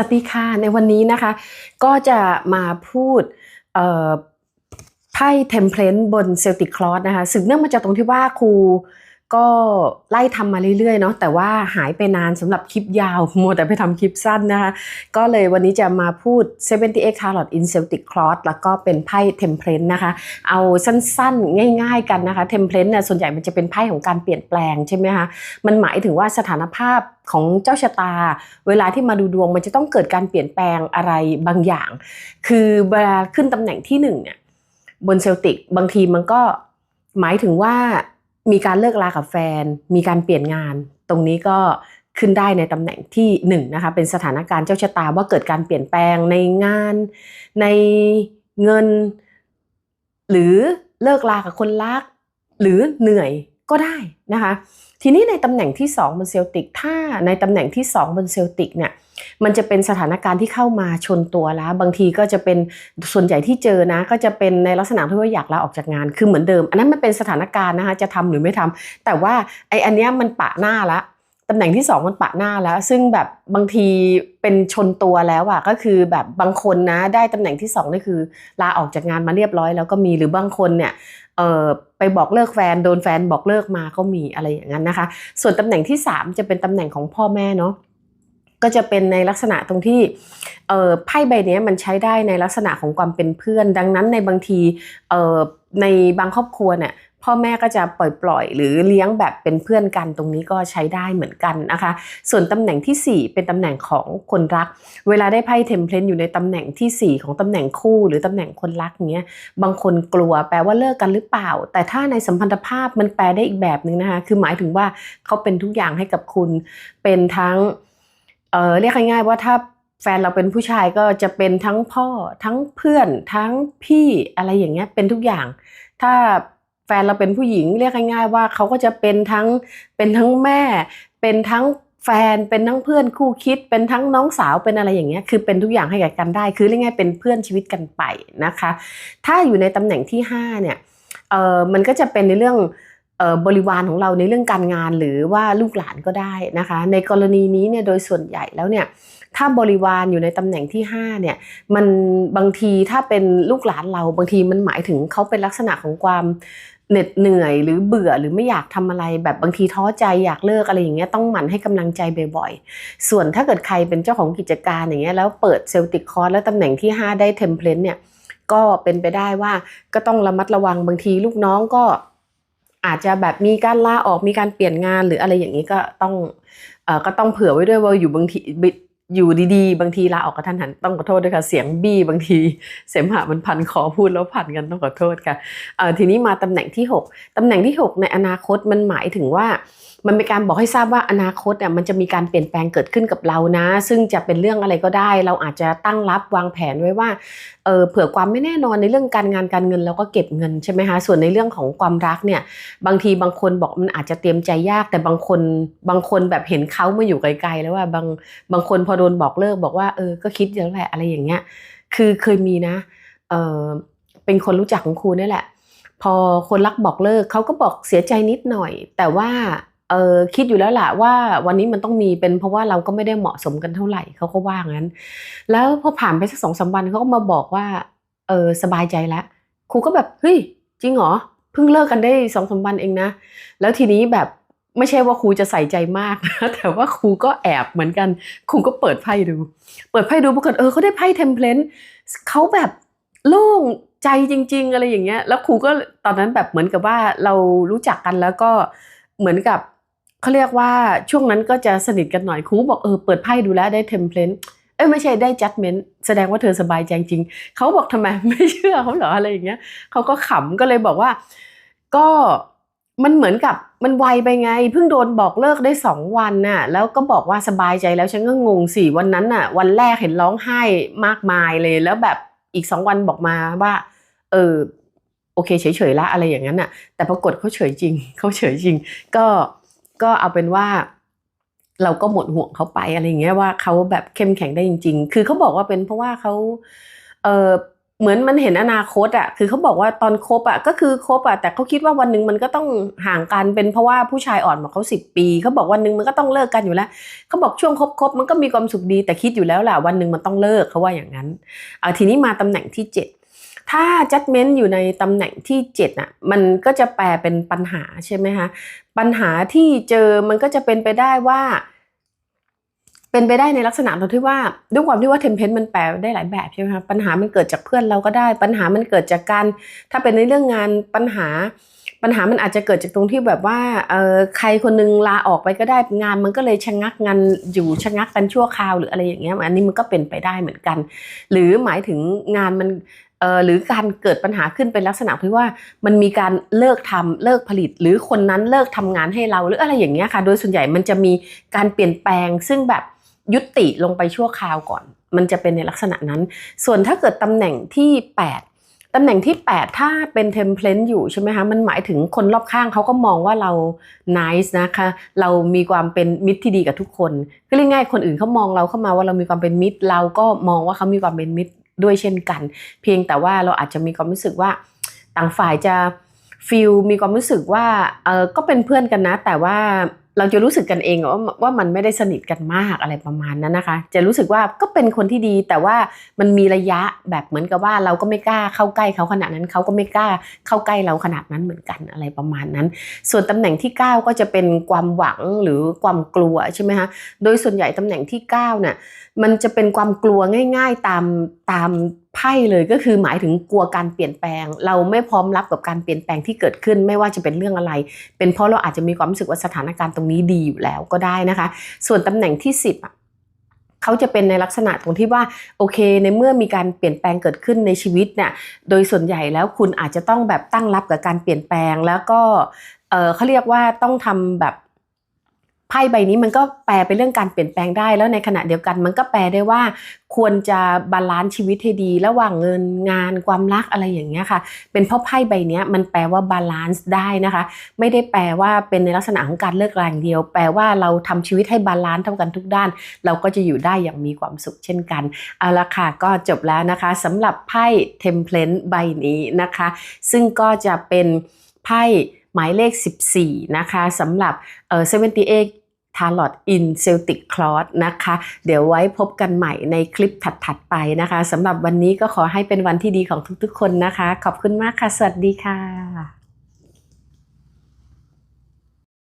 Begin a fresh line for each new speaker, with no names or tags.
สวัสดีค่ะ ในวันนี้นะคะ ก็จะมาพูดไพ่เทมเพลนบนเซลติกคลอสนะคะสืบเนื่องมาจากตรงที่ว่าครู ก็ไล่ทำมาเรื่อยๆเนาะแต่ว่าหายไปนานสำหรับคลิปยาวมัวแต่ไปทำคลิปสั้นนะคะ ก็เลยวันนี้จะมาพูด 78 Tarot in Celtic Cross แล้วก็เป็นไพ่เทมเพลนนะคะ เอาสั้นๆ ง่ายๆกันนะคะเทมเพลนเนี่ยส่วนใหญ่มันจะเป็นไพ่ของการเปลี่ยนแปลงใช่ไหมคะ มันหมายถึงว่าสถานภาพของเจ้าชะตา เวลาที่มาดูดวงมันจะต้องเกิดการเปลี่ยนแปลงอะไรบางอย่าง คือเวลาขึ้นตำแหน่งที่หนึ่งเนี่ยบนเซลติกบางทีมันก็หมายถึงว่า มีการเลิกลากับแฟน มีการเปลี่ยนงาน ตรงนี้ก็ขึ้นได้ในตำแหน่งที่หนึ่งนะคะเป็นสถานการณ์เจ้าชะตาว่าเกิดการเปลี่ยนแปลงในงาน ในเงิน หรือเลิกลากับคนรัก หรือเหนื่อยก็ได้นะคะ ทีนี้ในตำแหน่งที่ 2 บนเซลติก ถ้าในตำแหน่งที่ 2 บนเซลติกเนี่ยมันจะเป็นสถานการณ์ที่เข้ามาชนตัวแล้ว บางทีก็จะเป็นส่วนใหญ่ที่เจอนะ ก็จะเป็นในลักษณะที่ว่าอยากลาออกจากงานคือเหมือนเดิม อันนั้นมันเป็นสถานการณ์นะคะจะทำหรือไม่ทำแต่ว่าไออันเนี้ยมันปะหน้าละ ตำแหน่งที่2มันปะหน้าแล้ว ซึ่งแบบบางทีเป็นชนตัวแล้วอะก็คือแบบบางคนนะได้ตำแหน่งที่2นี่คือ ลาออกจากงานมาเรียบร้อยแล้วก็มีหรือบางคนเนี่ยเออไปบอกเลิกแฟนโดนแฟนบอกเลิกมาก็มีอะไรอย่างนั้นนะคะ ส่วนตำแหน่งที่3จะเป็นตำแหน่งของพ่อแม่เนาะก็จะเป็นในลักษณะตรงที่ไพ่ใบนี้มันใช้ได้ในลักษณะของความเป็นเพื่อน ดังนั้นในบางทีในบางครอบครัวเนี่ย พ่อแม่ก็จะปล่อยปล่อยหรือเลี้ยงแบบเป็นเพื่อนกันตรงนี้ก็ใช้ได้เหมือนกันนะคะ ส่วนตำแหน่งที่ 4 เป็นตำแหน่งของคนรัก เวลาได้ไพ่เทมเพลนอยู่ในตำแหน่งที่ 4 ของตำแหน่งคู่หรือตำแหน่งคนรักเงี้ยบางคนกลัวแปลว่าเลิกกันหรือเปล่า แต่ถ้าในสัมพันธภาพมันแปลได้อีกแบบหนึ่งนะคะคือหมายถึงว่าเขาเป็นทุกอย่างให้กับคุณเป็นทั้งเออเรียกง่ายๆว่าถ้าแฟนเราเป็นผู้ชายก็จะเป็นทั้งพ่อทั้งเพื่อนทั้งพี่อะไรอย่างเงี้ยเป็นทุกอย่าง ถ้า แฟนเราเป็นผู้หญิงเรียกง่ายๆว่าเขาก็จะเป็นทั้งเป็นทั้งแม่ เป็นทั้งแฟนเป็นทั้งเพื่อนคู่คิด เป็นทั้งน้องสาวเป็นอะไรอย่างเงี้ยคือเป็นทุกอย่างให้กับกันได้ คือเรียกง่ายเป็นเพื่อนชีวิตกันไปนะคะ ถ้าอยู่ในตำแหน่งที่5เนี่ยเออมันก็จะเป็นในเรื่อง บริวารของเราในเรื่องการงานหรือว่าลูกหลานก็ได้นะคะ ในกรณีนี้เนี่ยโดยส่วนใหญ่แล้วเนี่ยถ้าบริวารอยู่ในตำแหน่งที่5เนี่ยมันบางทีถ้าเป็นลูกหลานเราบางทีมันหมายถึงเขาเป็นลักษณะของความเหน็ดเหนื่อยหรือเบื่อหรือไม่อยากทำอะไรแบบบางทีท้อใจอยากเลิกอะไรอย่างเงี้ยต้องหมั่นให้กำลังใจบ่อยๆ ส่วนถ้าเกิดใครเป็นเจ้าของกิจการอย่างเงี้ยแล้วเปิดเซลติกคอร์สแล้วตำแหน่งที่ 5 ได้เทมเพลนเนี่ยก็เป็นไปได้ว่าก็ต้องระมัดระวังบางทีลูกน้องก็ อาจจะแบบมีการลาออกมีการเปลี่ยนงานหรืออะไรอย่างนี้ก็ต้องเอ่อก็ต้องเผื่อไว้ด้วยว่าอยู่บางที อยู่ดีๆ บางทีลาออกกระทันหันต้องขอโทษด้วยค่ะ เสียงบี้บางทีเสมหะมันพันคอพูดแล้วพันกันต้องขอโทษค่ะทีนี้มาตำแหน่งที่ 6 ตำแหน่งที่ 6 ในอนาคตมันหมายถึงว่ามันเป็นการบอกให้ทราบว่าอนาคตเนี่ยมันจะมีการเปลี่ยนแปลงเกิดขึ้นกับเรานะ ซึ่งจะเป็นเรื่องอะไรก็ได้ เราอาจจะตั้งรับวางแผนไว้ว่าเออเผื่อความไม่แน่นอนในเรื่องการงานการเงินเราก็เก็บเงินใช่ไหมคะส่วนในเรื่องของความรักเนี่ยบางทีบางคนบอกมันอาจจะเตรียมใจยาก แต่บางคนบางคนแบบเห็นเขามาอยู่ไกลๆแล้วว่าบางบางคนพอโดนบอกเลิกบอกว่าเออก็คิดแล้วแหละอะไรอย่างเงี้ย คือเคยมีนะเออเป็นคนรู้จักของครูนี่แหละ พอคนรักบอกเลิกเขาก็บอกเสียใจนิดหน่อย แต่ว่าเออคิดอยู่แล้วแหละว่าวันนี้มันต้องมีเป็นเพราะว่าเราก็ไม่ได้เหมาะสมกันเท่าไหร่เขาก็ว่างั้น แล้วพอผ่านไปสักสองสาวันเขาก็มาบอกว่าเออสบายใจแล้วครูก็แบบเฮ้ยจริงเหรอเพิ่งเลิกกันได้สองสาวันเองนะ แล้วทีนี้แบบ ไม่ใช่ว่าครูจะใส่ใจมากนะแต่ว่าครูก็แอบเหมือนกัน ครูก็เปิดไพ่ดู เปิดไพ่ดูปรากฏเออเขาได้ไพ่เทมเพลนเขาแบบโล่งใจจริง ๆ อะไรอย่างเงี้ย แล้วครูก็ตอนนั้นแบบเหมือนกับว่าเรารู้จักกันแล้วก็เหมือนกับเขาเรียกว่าช่วงนั้นก็จะสนิทกันหน่อยครูบอกเออเปิดไพ่ดูแล้ได้เทมเพลนเอ้ยไม่ใช่ได้จัดเมนต์แสดงว่าเธอสบายใจจริงเขาบอกทำไมไม่เชื่อเขาเหรออะไรอย่างเงี้ยเขาก็ขำก็เลยบอกว่า ก็มันเหมือนกับ มันไวไปไงเพิ่งโดนบอกเลิกได้สองวันน่ะ แล้วก็บอกว่าสบายใจแล้วฉันก็งงสิวันนั้นน่ะ วันแรกเห็นร้องไห้มากมายเลย แล้วแบบอีกสองวันบอกมาว่า เออโอเคเฉยๆละอะไรอย่างนั้นน่ะ แต่ปรากฏเขาเฉยจริงเขาเฉยจริง ก็ก็เอาเป็นว่า เราก็หมดห่วงเขาไปอะไรอย่างเงี้ยว่าเขาแบบเข้มแข็งได้จริง ๆ คือเขาบอกว่าเป็นเพราะว่าเขาเออ เหมือนมันเห็นอนาคตอะคือเขาบอกว่าตอนคบอะก็คือคบอะแต่เขาคิดว่าวันหนึ่งมันก็ต้องห่างกันเป็นเพราะว่าผู้ชายอ่อนกว่าเขาสิบปีเขาบอกวันหนึ่งมันก็ต้องเลิกกันอยู่แล้วเขาบอกช่วงคบคบมันก็มีความสุขดีแต่คิดอยู่แล้วแหละวันหนึ่งมันต้องเลิกเขาว่าอย่างนั้นเอาทีนี้มาตำแหน่งที่เจ็ดถ้า judgment อยู่ในตำแหน่งที่เจ็ดอะมันก็จะแปลเป็นปัญหาใช่ไหมคะปัญหาที่เจอมันก็จะเป็นไปได้ว่า เป็นไปได้ในลักษณะตรงที่ว่าด้วยความที่ว่าเทมเพนมันแปลได้หลายแบบใช่ไหมคะปัญหามันเกิดจากเพื่อนเราก็ได้ ปัญหามันเกิดจากการ ถ้าเป็นในเรื่องงานปัญหา ปัญหามันอาจจะเกิดจากตรงที่แบบว่าเออใครคนนึงลาออกไปก็ได้งานมันก็เลยชะงักงานอยู่ชะงักกันชั่วคราวหรืออะไรอย่างเงี้ยอันนี้มันก็เป็นไปได้เหมือนกัน หรือหมายถึงงานมันเอ่อหรือการเกิดปัญหาขึ้นเป็นลักษณะที่ว่ามันมีการเลิกทำเลิกผลิต หรือคนนั้นเลิกทำงานให้เราหรืออะไรอย่างเงี้ยค่ะ โดยส่วนใหญ่มันจะมีการเปลี่ยนแปลงซึ่งแบบ ยุติลงไปชั่วคราวก่อน มันจะเป็นในลักษณะนั้น ส่วนถ้าเกิดตำแหน่งที่ 8ตำแหน่งที่ 8 ถ้าเป็นเทมเพลนต์อยู่ใช่ไหมคะ มันหมายถึงคนรอบข้างเขาก็มองว่าเรา nice นะคะ เรามีความเป็นมิตรที่ดีกับทุกคน ก็เรียกง่ายคนอื่นเขามองเราเข้ามาว่าเรามีความเป็นมิตร เราก็มองว่าเขามีความเป็นมิตรด้วยเช่นกัน เพียงแต่ว่าเราอาจจะมีความรู้สึกว่าต่างฝ่ายจะฟีลมีความรู้สึกว่าเออก็เป็นเพื่อนกันนะ แต่ว่า เราจะรู้สึกกันเองว่าว่ามันไม่ได้สนิทกันมากอะไรประมาณนั้นนะคะ จะรู้สึกว่าก็เป็นคนที่ดี แต่ว่ามันมีระยะแบบเหมือนกับว่าเราก็ไม่กล้าเข้าใกล้เขาขนาดนั้นเขาก็ไม่กล้าเข้าใกล้เราขนาดนั้นเหมือนกันอะไรประมาณนั้น ส่วนตำแหน่งที่ 9 ก็จะเป็นความหวังหรือความกลัวใช่ไหมคะโดยส่วนใหญ่ตำแหน่งที่9เนี่ยมันจะเป็นความกลัวง่าย ๆตามตามไพ่เลยก็คือหมายถึงกลัวการเปลี่ยนแปลง เราไม่พร้อมรับกับการเปลี่ยนแปลงที่เกิดขึ้น ไม่ว่าจะเป็นเรื่องอะไร เป็นเพราะเราอาจจะมีความรู้สึกว่าสถานการณ์ตรงนี้ดีอยู่แล้วก็ได้นะคะ ส่วนตำแหน่งที่ 10อะเขาจะเป็นในลักษณะตรงที่ว่าโอเค ในเมื่อมีการเปลี่ยนแปลงเกิดขึ้นในชีวิตเนี่ยโดยส่วนใหญ่แล้วคุณอาจจะต้องแบบตั้งรับกับการเปลี่ยนแปลงแล้วก็เเขาเรียกว่าต้องทำแบบ ไพ่ใบนี้มันก็แปลไปเรื่องการเปลี่ยนแปลงได้แล้วในขณะเดียวกัน มันก็แปลได้ว่า ควรจะบาลานซ์ชีวิตให้ดี ระหว่างเงินงานความรักอะไรอย่างเงี้ยค่ะ เป็นเพราะไพ่ใบนี้มันแปลว่าบาลานซ์ได้นะคะ ไม่ได้แปลว่าเป็นในลักษณะของการเลิกราอย่างเดียว แปลว่าเราทำชีวิตให้บาลานซ์เท่ากันทุกด้าน เราก็จะอยู่ได้อย่างมีความสุขเช่นกันเอาละค่ะก็จบแล้วนะคะสำหรับไพ่เทมเพลนต์ใบนี้นะคะ ซึ่งก็จะเป็นไพ่หมายเลข 14 นะคะสำหรับเอ่อ78 ทาร์ลอตอินเซลติกคลอสนะคะ เดี๋ยวไว้พบกันใหม่ในคลิปถัด ๆ ไปนะคะสำหรับวันนี้ก็ขอให้เป็นวันที่ดีของทุกๆ คนนะคะ ขอบคุณมากค่ะ สวัสดีค่ะ